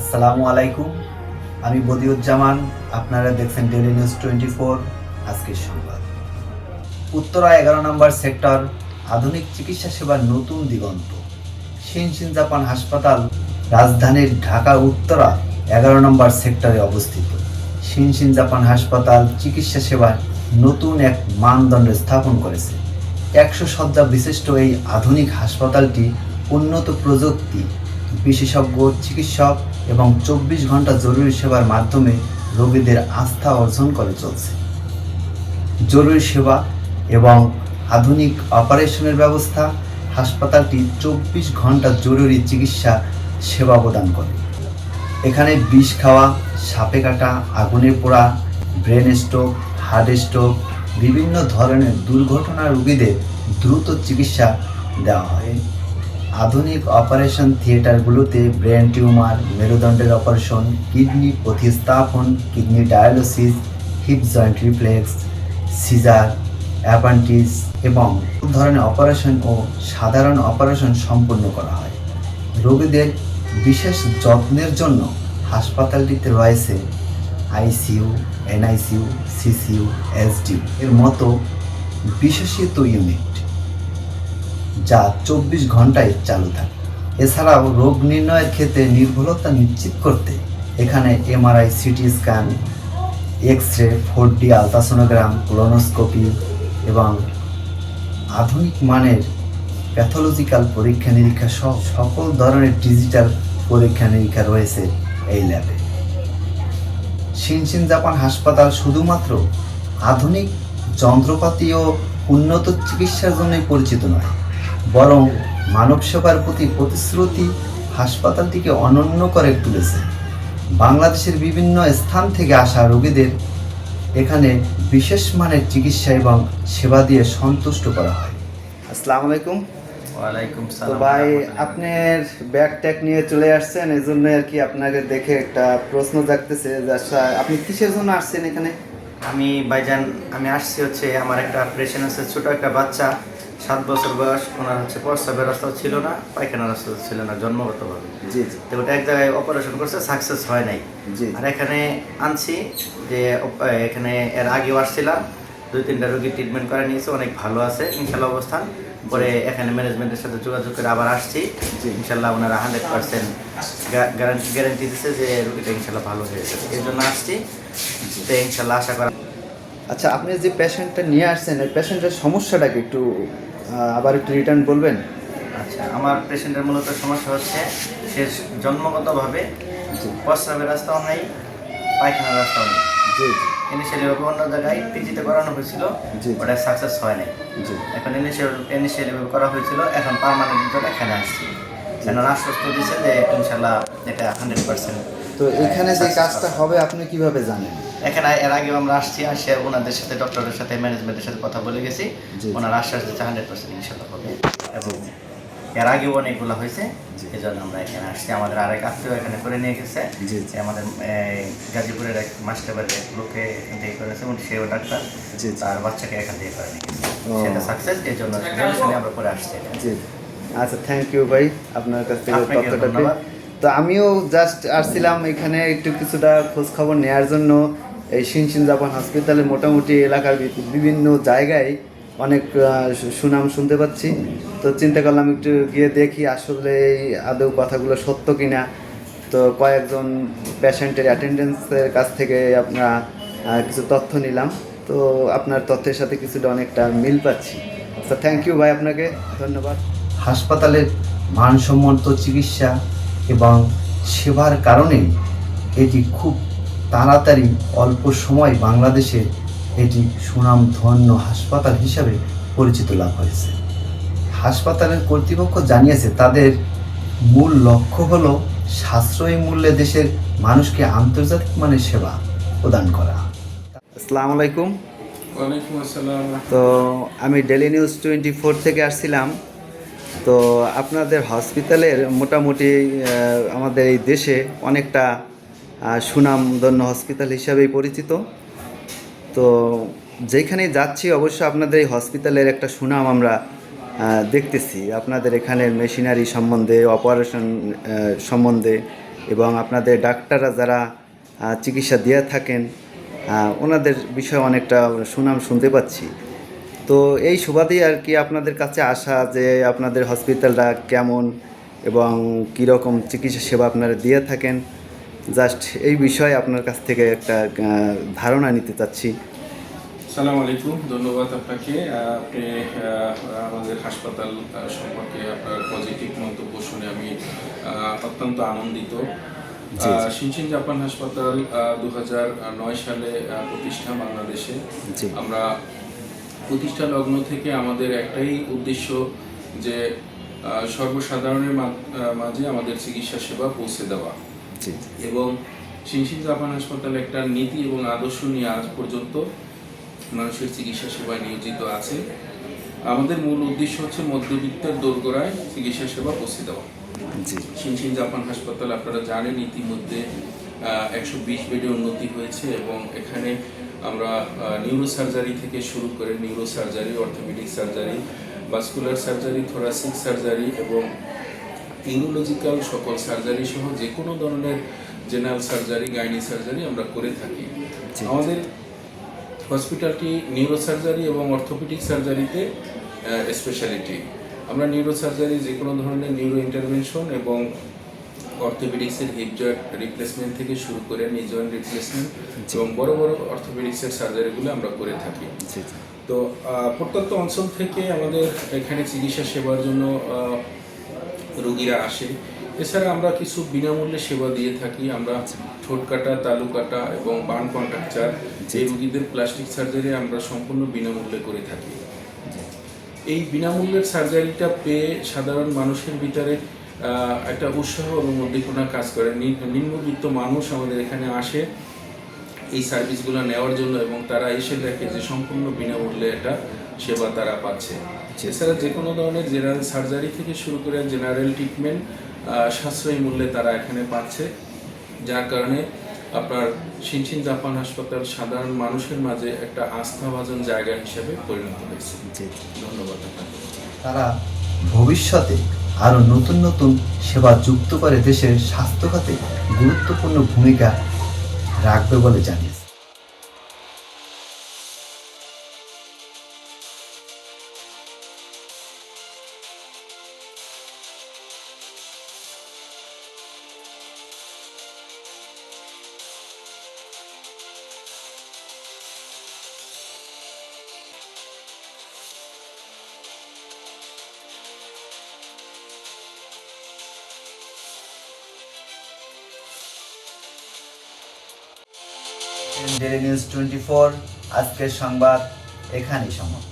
আসসালামু আলাইকুম। আমি বদিউজ্জামান, আপনারা দেখছেন ডেলি নিউজ টোয়েন্টি ফোর আজকের সংবাদ। উত্তরা এগারো নম্বর সেক্টর, আধুনিক চিকিৎসা সেবার নতুন দিগন্ত। শিনশিন জাপান হাসপাতাল, রাজধানীর ঢাকা, উত্তরা এগারো নম্বর সেক্টরে অবস্থিত। শিনশিন জাপান হাসপাতাল চিকিৎসা সেবার নতুন এক মানদণ্ড স্থাপন করেছে। একশো শয্যা বিশিষ্ট এই আধুনিক হাসপাতালটি উন্নত প্রযুক্তি, বিশেষজ্ঞ, চিকিৎসক এবং চব্বিশ ঘণ্টা জরুরি সেবার মাধ্যমে রোগীদের আস্থা অর্জন করে চলছে। জরুরি সেবা এবং আধুনিক অপারেশনের ব্যবস্থা হাসপাতালটি চব্বিশ ঘণ্টা জরুরি চিকিৎসা সেবা প্রদান করে। এখানে বিষ খাওয়া, সাপে কাটা আগুনে পোড়া, ব্রেন স্ট্রোক, হার্ট স্ট্রোক, বিভিন্ন ধরনের দুর্ঘটনা রোগীদের দ্রুত চিকিৎসা দেওয়া হয়। আধুনিক অপারেশন থিয়েটারগুলোতে ব্রেন টিউমার, মেরুদণ্ডের অপারেশন, কিডনি প্রতিস্থাপন, kidney dialysis, hip joint reflex, caesar, apprentice এবং ধরনের অপারেশন ও সাধারণ অপারেশন সম্পন্ন করা হয়। রোগীদের বিশেষ যত্নের জন্য হাসপাতালটিতে রয়েছে আইসিইউ, এনআইসিইউ, সিসিইউ এসডিউ এর মতো বিশেষিত ইউনিট যা চব্বিশ ঘন্টায় চালু থাকে। এছাড়াও রোগ নির্ণয়ের ক্ষেত্রে নির্ভুলতা নিশ্চিত করতে এখানে MRI, CT scan X ray four D ultrasonogram colonoscopy এবং আধুনিক মানের প্যাথোলজিক্যাল পরীক্ষা নিরীক্ষা সহ সকল ধরনের ডিজিটাল পরীক্ষা নিরীক্ষা রয়েছে এই ল্যাবে। শিনশিন জাপান হাসপাতাল শুধুমাত্র আধুনিক যন্ত্রপাতি ও উন্নত চিকিৎসার জন্যই পরিচিত নয় বরং মানব সেবার প্রতি প্রতিশ্রুতি হাসপাতালটিকে অনন্য করে তুলেছে। বাংলাদেশের বিভিন্ন স্থান থেকে আসা রোগীদের এখানে বিশেষ মানের চিকিৎসা এবং সেবা দিয়ে সন্তুষ্ট করা হয়। আসসালামু আলাইকুম। ওয়ালাইকুম সালাম। ভাই আপনার ব্যাগ ট্যাগ নিয়ে চলে আসছেন এই জন্য আর কি আপনাকে দেখে একটা প্রশ্ন জাগতেছে আচ্ছা, আপনি কিসের জন্য আসছেন এখানে? আমি ভাইজান আমি আসছি হচ্ছে আমার একটা অপারেশন আছে ছোট একটা বাচ্চা। সাত বছর বয়স ওনার হচ্ছে প্রস্রাবের রাস্তাও ছিল না পায়খানার রাস্তাও ছিল না জন্মগতভাবে। জি জি। তো ওটা এক জায়গায় অপারেশন করছে সাকসেস হয় নাই। জি আর এখানে আনছি যে এখানে এর আগেও আসছিলাম দুই তিনটা রোগী ট্রিটমেন্ট করে নিয়েছে অনেক ভালো আছে ইনশাল্লাহ অবস্থান। পরে এখানে ম্যানেজমেন্টের সাথে যোগাযোগ করে আবার আসছি। ইনশাল্লাহ ওনারা হান্ড্রেড পার্সেন্ট গ্যারান্টি গ্যারান্টি দিচ্ছে যে রোগীটা ইনশাল্লাহ ভালো হয়ে যাবে। এই জন্য আসছি। তো ইনশাল্লাহ আশা করা আচ্ছা আপনি যে পেশেন্টটা নিয়ে আসছেন এই পেশেন্টের সমস্যাটাকে একটু আবার একটু রিটার্ন বলবেন? আচ্ছা আমার পেশেন্টের মূলত সমস্যা হচ্ছে সে জন্মগতভাবে প্রস্রাবের রাস্তাও নেই পায়খানার রাস্তাও নেই। জি। ইনিশিয়ালি অন্য জায়গায় পিজিতে করানো হয়েছিল। ওটা সাকসেস হয় নাই। জি। এখন ইনিশিয়াল ইনিশিয়ালি করা হয়েছিল এখন পার্মানেন্ট এখানে আসছি। যেন আশ্বস্ত দিচ্ছে যে ইনশাল্লাহ এটা হান্ড্রেড পার্সেন্ট তো এখানে যে কাজটা হবে আপনি কীভাবে জানেন? এখানে এর আগেও আমরা আসছি আসে ওনাদের সাথে ডক্টরের সাথে ম্যানেজমেন্টের সাথে কথা বলে গেছি। ওনার আশ্বাস দিচ্ছে হান্ড্রেড পার্সেন্ট ইনশাল্লাহ হবে। এবং এর আগেও অনেকগুলো হয়েছে। এই জন্য আমরা এখানে আসছি। আমাদের আরেক আত্মীয় এখানে করে নিয়ে গেছে। আমাদের গাজীপুরের এক মাস্টার বাড়ির এক লোকে এখান থেকে করেছে উনি সেও ডাক্তার। তার বাচ্চাকে এখান থেকে করে নিয়ে গেছে। সেটা সাকসেস এই জন্য আমরা করে আসছি। আচ্ছা থ্যাংক ইউ ভাই। আপনার কাছ থেকে তথ্যটা ধন্যবাদ। তো আমিও জাস্ট আসছিলাম এখানে একটু কিছুটা খোঁজ খবর নেওয়ার জন্য এই শিনশিন জাপান হসপিটালে মোটামুটি এলাকার বিভিন্ন জায়গায় অনেক সুনাম শুনতে পাচ্ছি। তো চিন্তা করলাম একটু গিয়ে দেখি আসলে এই আদৌ কথাগুলো সত্য কিনা। তো কয়েকজন পেশেন্টের অ্যাটেন্ডেন্সের কাছ থেকে আপনারা কিছু তথ্য নিলাম। তো আপনার তথ্যের সাথে কিছুটা অনেকটা মিল পাচ্ছি। তো থ্যাংক ইউ ভাই আপনাকে, ধন্যবাদ। হাসপাতালের মানসম্মত চিকিৎসা এবং সেবার কারণে এটি খুব তাড়াতাড়ি অল্প সময় বাংলাদেশে এটি সুনামধন্য হাসপাতাল হিসাবে পরিচিত লাভ হয়েছে। হাসপাতালের কর্তৃপক্ষ জানিয়েছে তাদের মূল লক্ষ্য হল সাশ্রয়ী মূল্যে দেশের মানুষকে আন্তর্জাতিক মানের সেবা প্রদান করা। আসসালামু আলাইকুম। ওয়ালাইকুম আসসালাম। তো আমি ডেলি নিউজ টোয়েন্টি ফোর থেকে আসছিলাম। তো আপনাদের হসপিটালের মোটামুটি আমাদের এই দেশে অনেকটা সুনামধন্য হসপিটাল হিসাবেই পরিচিত। তো যেখানে যাচ্ছি অবশ্য আপনাদের এই হসপিটালের একটা সুনাম আমরা দেখতেছি। আপনাদের এখানের মেশিনারি সম্বন্ধে অপারেশন সম্বন্ধে এবং আপনাদের ডাক্তাররা যারা চিকিৎসা দিয়ে থাকেন ওনাদের বিষয়ে অনেকটা সুনাম শুনতে পাচ্ছি। তো এই সুবাদেই আর কি আপনাদের কাছে আসা যে আপনাদের হসপিটালটা কেমন এবং কীরকম চিকিৎসা সেবা আপনারা দিয়ে থাকেন জাস্ট এই বিষয়ে আপনার কাছ থেকে একটা ধারণা নিতে চাচ্ছি। সালাম আলাইকুম ধন্যবাদ আপনাকে। আপনি আমাদের হাসপাতাল সম্পর্কে আপনার পজিটিভ মন্তব্য শুনে আমি অত্যন্ত আনন্দিত। শিনচিন জাপান হাসপাতাল দু নয় সালে প্রতিষ্ঠা বাংলাদেশে। আমরা প্রতিষ্ঠা লগ্ন থেকে আমাদের একটাই উদ্দেশ্য যে সর্বসাধারণের মাঝে আমাদের চিকিৎসা সেবা পৌঁছে দেওয়া। এবং সিনসিন জাপান হাসপাতাল একটা নীতি এবং আদর্শ নিয়ে আজ পর্যন্ত মানুষের চিকিৎসা সেবায় নিয়োজিত আছে। আমাদের মূল উদ্দেশ্য হচ্ছে মধ্যবিত্তের দোরগোড়ায় চিকিৎসা সেবা পৌঁছে দেওয়া। সিনসিন জাপান হাসপাতাল আপনারা জানেন ইতিমধ্যে একশো বিশ বেডে উন্নতি হয়েছে এবং এখানে আমরা নিউরো সার্জারি থেকে শুরু করে neuro surgery orthopaedic surgery vascular surgery thoracic surgery এবং ইউরোলজিক্যাল সকল সার্জারি সহ যে কোনো ধরনের জেনারেল সার্জারি গাইনি সার্জারি আমরা করে থাকি। আমাদের হসপিটালটি নিউরো সার্জারি এবং অর্থোপেডিক সার্জারিতে স্পেশালিটি আমরা নিউরো সার্জারি যে কোনো ধরনের নিউরো ইন্টারভেনশন এবং অর্থোপেডিক্সের হিপ জয়েন্ট রিপ্লেসমেন্ট থেকে শুরু করে নি জয়েন্ট রিপ্লেসমেন্ট এবং বড় বড় অর্থোপেডিক্সের সার্জারিগুলো আমরা করে থাকি। তো প্রত্যন্ত অঞ্চল থেকে আমাদের এখানে চিকিৎসা সেবার জন্য রোগীরা আসে। এছাড়া আমরা কিছু বিনামূল্যে সেবা দিয়ে থাকি। আমরা ঠোঁট কাটা তালু কাটা এবং বার্ন কন্ট্রাকচার এই রোগীদের প্লাস্টিক সার্জারি আমরা সম্পূর্ণ বিনামূল্যে করে থাকি। এই বিনামূল্যের সার্জারিটা পেয়ে সাধারণ মানুষের ভিতরে একটা উৎসাহ এবং উদ্দীপনা কাজ করে। নিম্নবিত্ত মানুষ আমাদের এখানে আসে এই সার্ভিসগুলো নেওয়ার জন্য এবং তারা এসে দেখে যে সম্পূর্ণ বিনামূল্যে একটা সেবা তারা পাচ্ছে। এছাড়া যে কোনো ধরনের জেনারেল সার্জারি থেকে শুরু করে জেনারেল ট্রিটমেন্ট সাশ্রয়ী মূল্যে তারা এখানে পাচ্ছে। যার কারণে আপনার সিনচিন জাপান হাসপাতাল সাধারণ মানুষের মাঝে একটা আস্থাভাজন জায়গা হিসেবে পরিণত হয়েছে। জি। ধন্যবাদ আপনাকে। তারা ভবিষ্যতে আরও নতুন নতুন সেবা যুক্ত করে দেশের স্বাস্থ্য খাতে গুরুত্বপূর্ণ ভূমিকা রাখবে বলে জানিয়েছে। ডেলি নিউজ টোয়েন্টি ফোর আজকের সংবাদ এখানেই সমাপ্ত।